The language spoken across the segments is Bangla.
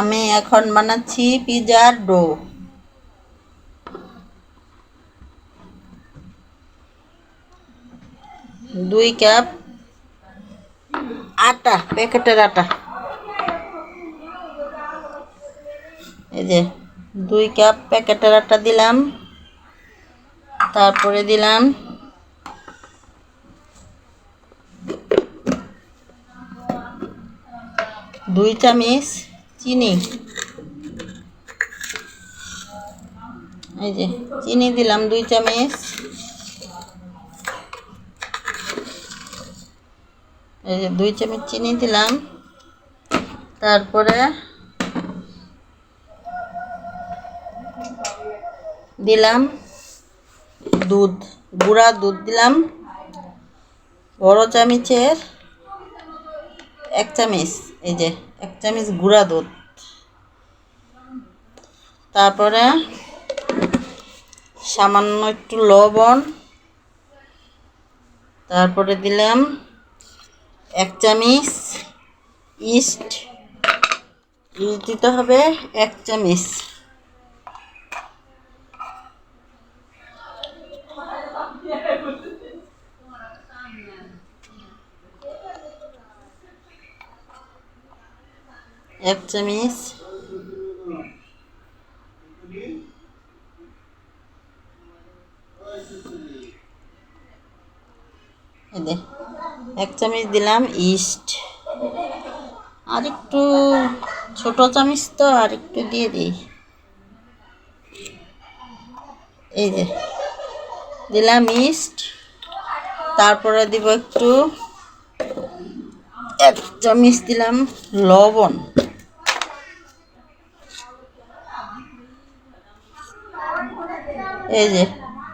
আমি এখন বানাচ্ছি পিজার ডো। দুই কাপ আটা, প্যাকেটের আটা। এই যে দুই কাপ প্যাকেটের আটা দিলাম। তারপরে দিলাম দুই চামচ চিনি। এই যে, চিনি দিলাম, দুই চামচ। এই যে, দুই চামচ চিনি দিলাম। তারপরে দিলাম দুধ, গুঁড়া দুধ দিলাম। বড় চামচের এক চামচ, এই যে, এক চামচ গুঁড়া দুধ। তারপরে সামান্য একটু লবণ, তারপরে দিলাম এক চামচ ইস্ট। ইস্ট দিতে হবে এক চামচ। এক চামচ এই দে, এক চামচ দিলাম ইস্ট। আর একটু ছোট চামচ তো, আর একটু দিয়ে দিই। এই যে, দিলাম ইস্ট। তারপরে দিব একটু এক চামচ দিলাম লবণ। এই যে,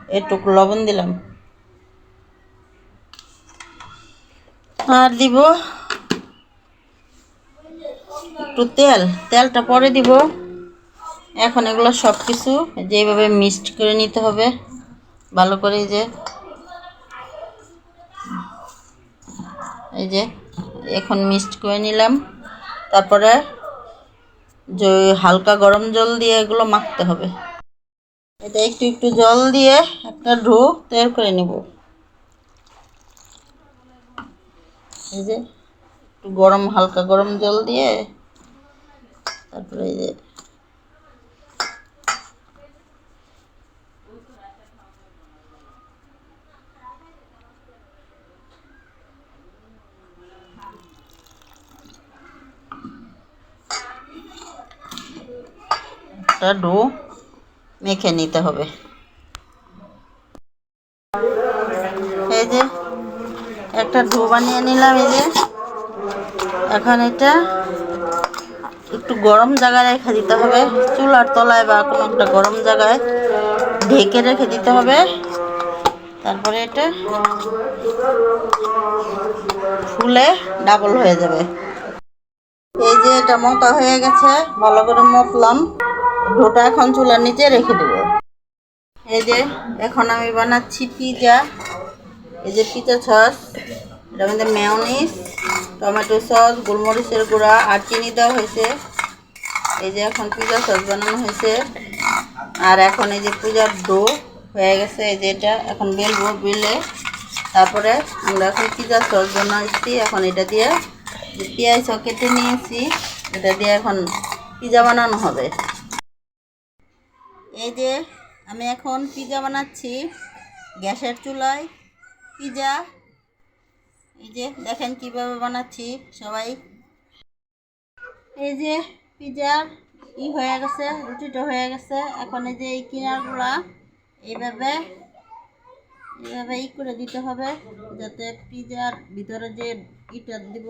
এটুকু লবণ দিলাম। আর দিব একটু তেল। তেলটা পরে দিব। এখন এগুলো সব কিছু যেভাবে মিক্সড করে নিতে হবে, ভালো করে এই যে এই যে এখন মিক্সড করে নিলাম। তারপরে যে হালকা গরম জল দিয়ে এগুলো মাখতে হবে। এটা একটু একটু জল দিয়ে একটা ঢু তৈরি করে নেব। এই যে একটু গরম, হালকা গরম জল দিয়ে তারপরে এই যে একটা ডো মেখে নিতে হবে এই যে একটা ডো বানিয়ে নিলাম এই যে। এখন এটা একটু গরম জায়গায় রেখে দিতে হবে। চুলার তলায় বা কোনো একটা গরম জায়গায় ঢেকে রেখে দিতে হবে। তারপরে এটা ফুলে ডাবল হয়ে যাবে। এই যে এটা মোটা হয়ে গেছে, ভালো করে মতলাম। ডোটা এখন চুলার নিচে রেখে দেবো। এই যে এখন আমি বানাচ্ছি পিজা। এই যে পিজা সস। এটার মধ্যে মেয়নিস টমেটো সস গোলমরিচের গুঁড়া আর চিনি দেওয়া হয়েছে। এই যে এখন পিজা সস বানানো হয়েছে। আর এখন এই যে পূজার ডো হয়ে গেছে, এই যে এটা এখন বেলবো, বেলে। তারপরে আমরা এখন পিজা সস বানাচ্ছি এখন এটা দিয়ে যে পেঁয়াজও কেটে নিয়েছি, এটা দিয়ে এখন পিজা বানানো হবে। এই যে আমি এখন পিজা বানাচ্ছি, গ্যাসের চুলায় পিজা এই যে দেখেন কীভাবে বানাচ্ছি সবাই। এই যে পিজার ই হয়ে গেছে, রুটিটা হয়ে গেছে। এখন এই যে এই কিনারগুলা এইভাবে এইভাবে ই করে দিতে হবে যাতে পিজার ভিতরে যে ইটা দিব,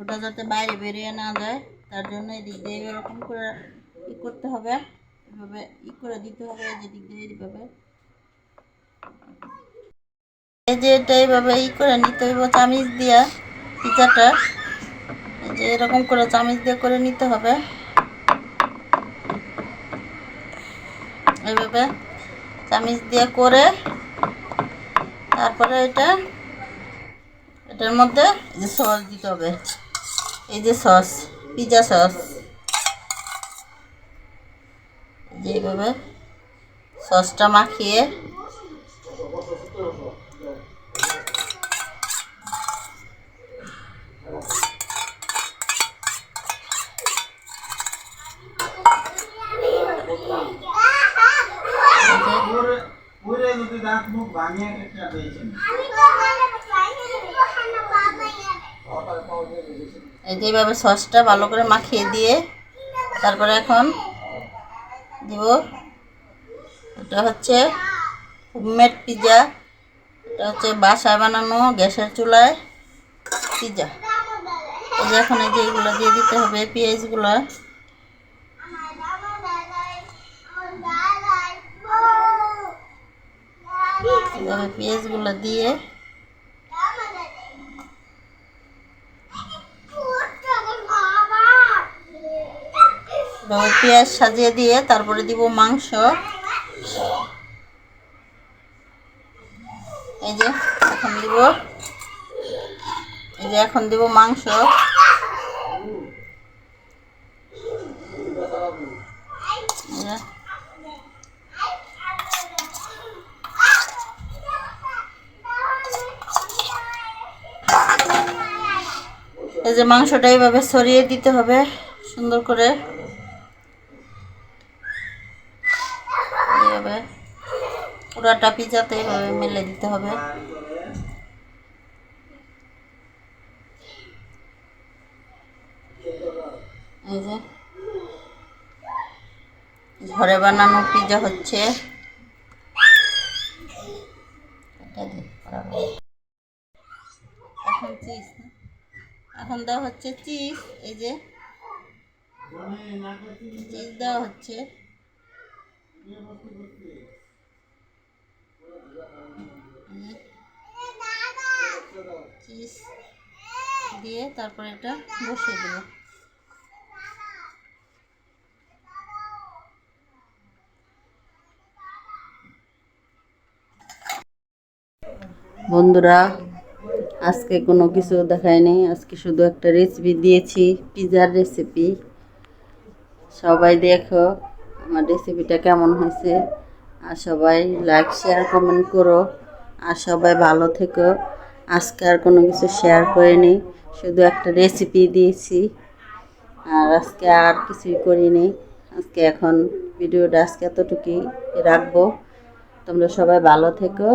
ওটা যাতে বাইরে বেরিয়ে না যায়। তার জন্য এই দিক দিয়ে এরকম করে ই করতে হবে। এভাবে ই করে দিতে হবে এই যে দিক দিয়ে এইভাবে। এই যে এটা এইভাবে ই করে নিতে হইব, চামিচ দিয়া পিজাটা এই যে এরকম করে চামিচ দিয়ে করে নিতে হবে। এইভাবে চামিচ দিয়ে করে তারপরে এটা, এটার মধ্যে যে সস দিতে হবে। এই যে সস, পিজা সস। যেভাবে সসটা মাখিয়ে পুরে পুরে যদি একটা দিয়েছেন এই যে এইভাবে সসটা ভালো করে মাখিয়ে দিয়ে তারপরে এখন দিব এটা হচ্ছে হোমমেড পিৎজা এটা হচ্ছে বাসায় বানানো গ্যাসের চুলায় পিৎজা এই যে এখন এই যে এগুলো দিয়ে দিতে হবে পেঁয়াজগুলো। এভাবে পেঁয়াজগুলো দিয়ে পেঁয়াজ সাজিয়ে দিয়ে তারপরে দিব মাংস। এই যে, এখন দিব। এই যে, এখন দিব মাংস। এই যে মাংসটা এইভাবে ছড়িয়ে দিতে হবে, সুন্দর করে। এইভাবে পুরাটা পিজাতে এইভাবে মেলে দিতে হবে। এই যে ঘরে বানানো পিজা হচ্ছে। এখন চিজ এখন দেওয়া হচ্ছে চিজ, এই যে। চিজ দেওয়া হচ্ছে। চিজ দিয়ে তারপরে এটা বসিয়ে দেবো। বন্ধুরা আজকে কোনো কিছু দেখায়নি আজকে শুধু একটা রেসিপি দিয়েছি পিজার রেসিপি সবাই দেখো আমার রেসিপিটা কেমন হয়েছে। আর সবাই লাইক শেয়ার কমেন্ট করো। আর সবাই ভালো থেকো। আজকে আর কোনো কিছু শেয়ার করে করিনি, শুধু একটা রেসিপি দিয়েছি। আর আজকে আর কিছুই করিনি। আজকে এখন ভিডিওটা আজকে এতটুকুই রাখব। তোমরা সবাই ভালো থেকো।